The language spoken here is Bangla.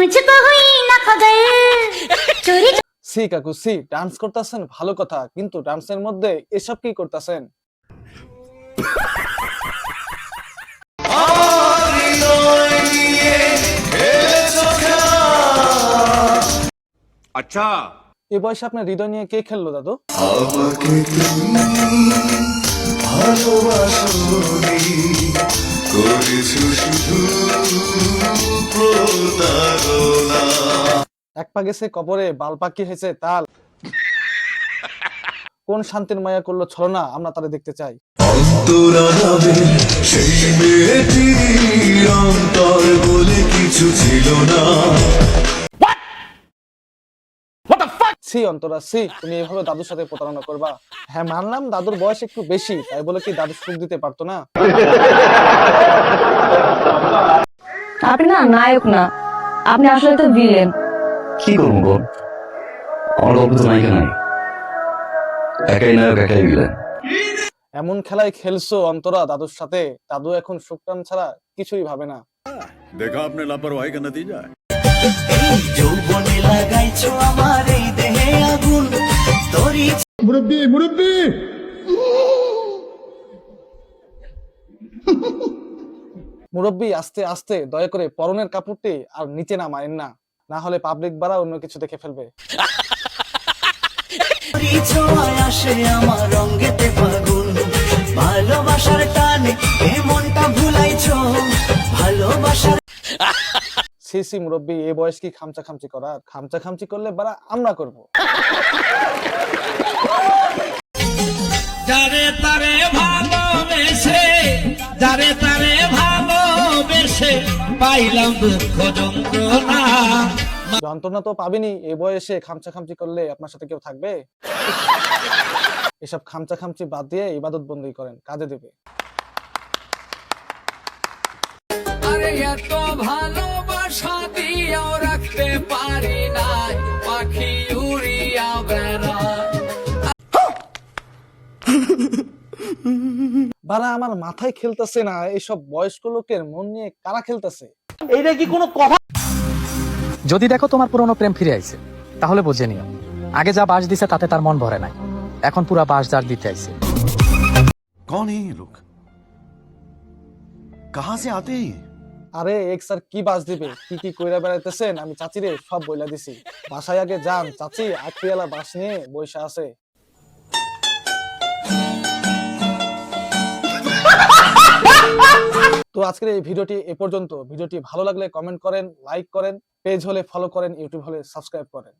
মুঝকো সি কাকু সি ডান্স করতেছেন ভালো কথা। কিন্তু ডান্সের মধ্যে এসব কি করতেছেন? আচ্ছা। এ বয়সে আপনার হৃদয় নিয়ে কে খেললো দাদু? আমাকে শুধু এক পা গেছে কবরে বাল পাখি হয়েছে তাল? কোন শান্তির মায়া করল ছলনা আমরা তারে দেখতে চাই। কিছু ছিল না। সি অন্তরা সি তুমি এভাবে দাদুর সাথে প্রতারণা করবা? হ্যাঁ মানলাম দাদুর বয়স একটু বেশি তাই বলে কি দাদু সুখ দিতে পারতো না? আপনি না নায়ক না। আপনি আসলে তো ভিলেন কি করব? আমার গল্প তো নাই। একাই নায়ক একাই ভিলেন এমন খেলায় খেলছো অন্তরা দাদুর সাথে দাদু এখন ছাড়া কিছুই ভাবে না। দেখা আপনি লাপরওয়াহি যৌবনে লাগাইছো আমার এই দেহে আগুন। মুরব্বি মুরব্বি! মুরব্বি আস্তে আস্তে দয়া করে পরনের কাপড়টি আর নিচে না নামায়েন না। না হলে পাবলিক বাড়া অন্য কিছু দেখে ফেলবে। তোরই ছোঁয়ায় আসে আমার রঙ্গেতে ফাগুন। ভালোবাসার টানে মনটা ভুলাইছো। ভালোবাসার সি সি মুরব্বী এ বয়স কি খামচা খামচি করার? খামচা খামচি করলে বাড়া আমরা করব। যারে তারে ভালোবেসে যারে তারে ভালোবেসে পাইলাম দুঃখ যন্ত্রণা। যন্ত্রণা তো পাবেনি এ বয়সে খামচা খামচি করলে আপনার সাথে কেউ থাকবে? এসব খামচা খামচি বাদ দিয়ে ইবাদত বন্দি করেন কাজে দেবে। আরে এত ভালোবাসা দিয়েও রাখতে পারি না পাখি উড়িয়া বেড়ায়। বারা আমার মাথায় খেলতেছে না এইসব বয়স্ক লোকের মন নিয়ে কারা খেলতেছে? যদি দেখো তোমার পুরনো প্রেম ফিরে আইছে তাহলে বুঝে নিও। আগে যা বাস দিছে তাতে তার মন ভরে নাই। এখন পুরা বাস যার দিতে আইছে। কোন এই লোক? কাহা সে আতে আরে এক স্যার কি বাস দিবে? কি কি কইরা বেড়াইতেছেন? আমি চাচি রে সব বইলা দিছি। বাসায় আগে যান চাচি আটপিয়ালা বাস নিয়ে বইসা আছে। তো আজকের এই ভিডিওটি এ পর্যন্ত। ভিডিওটি ভালো লাগলে কমেন্ট করেন লাইক করেন পেজ হলে ফলো করেন ইউটিউব হলে সাবস্ক্রাইব করেন।